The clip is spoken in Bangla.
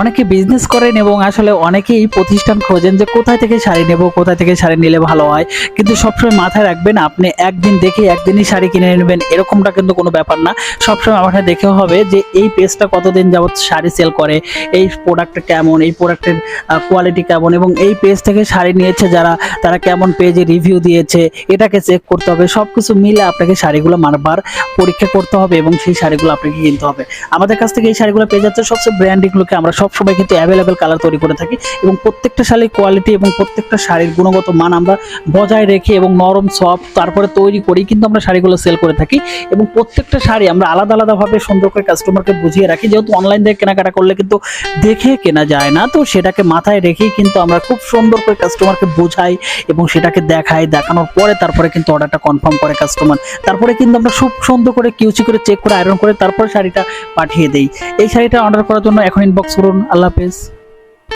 অনেকে বিজনেস করেন এবং আসলে অনেকেই প্রতিষ্ঠান খোঁজেন যে কোথায় থেকে শাড়ি নেব, কোথায় থেকে শাড়ি নিলে ভালো হয়। কিন্তু সবসময় মাথায় রাখবেন, আপনি একদিন দেখে একদিনই শাড়ি কিনে নেবেন, এরকমটা কিন্তু কোনো ব্যাপার না। সবসময় আমাকে দেখে হবে যে এই পেজটা কতদিন যাবত শাড়ি সেল করে, এই প্রোডাক্টটা কেমন, এই প্রোডাক্টের কোয়ালিটি কেমন এবং এই পেজ থেকে শাড়ি নিয়েছে যারা, তারা কেমন পেজে রিভিউ দিয়েছে, এটাকে চেক করতে হবে। সব কিছু মিলে আপনাকে শাড়িগুলো মারবার পরীক্ষা করতে হবে এবং সেই শাড়িগুলো আপনাকে কিনতে হবে। আমাদের কাছ থেকে এই শাড়িগুলো পেয়ে যাচ্ছে সবচেয়ে ব্র্যান্ডিংগুলোকে আমরা সবসময় কিন্তু অ্যাভেলেবেল কালার তৈরি করে থাকি এবং প্রত্যেকটা শাড়ির কোয়ালিটি এবং প্রত্যেকটা শাড়ির গুণগত মান আমরা বজায় রেখে এবং নরম সফট তারপরে তৈরি করি কিন্তু আমরা শাড়িগুলো সেল করে থাকি এবং প্রত্যেকটা শাড়ি আমরা আলাদা আলাদাভাবে সুন্দর করে কাস্টমারকে বুঝিয়ে রাখি। যেহেতু অনলাইন থেকে কেনাকাটা করলে কিন্তু দেখে কেনা যায় না, তো সেটাকে মাথায় রেখেই কিন্তু আমরা খুব সুন্দর করে কাস্টমারকে বোঝাই এবং সেটাকে দেখাই, দেখানোর পরে তারপরে কিন্তু অর্ডারটা কনফার্ম করে কাস্টমার তারপরে কিন্তু আমরা খুব সুন্দর করে কিউচি করে চেক করে আয়রন করে তারপরে শাড়িটা পাঠিয়ে দেই। এই শাড়িটা অর্ডার করার জন্য এখন ইনবক্স করুন। আল্লাহ হাফেজ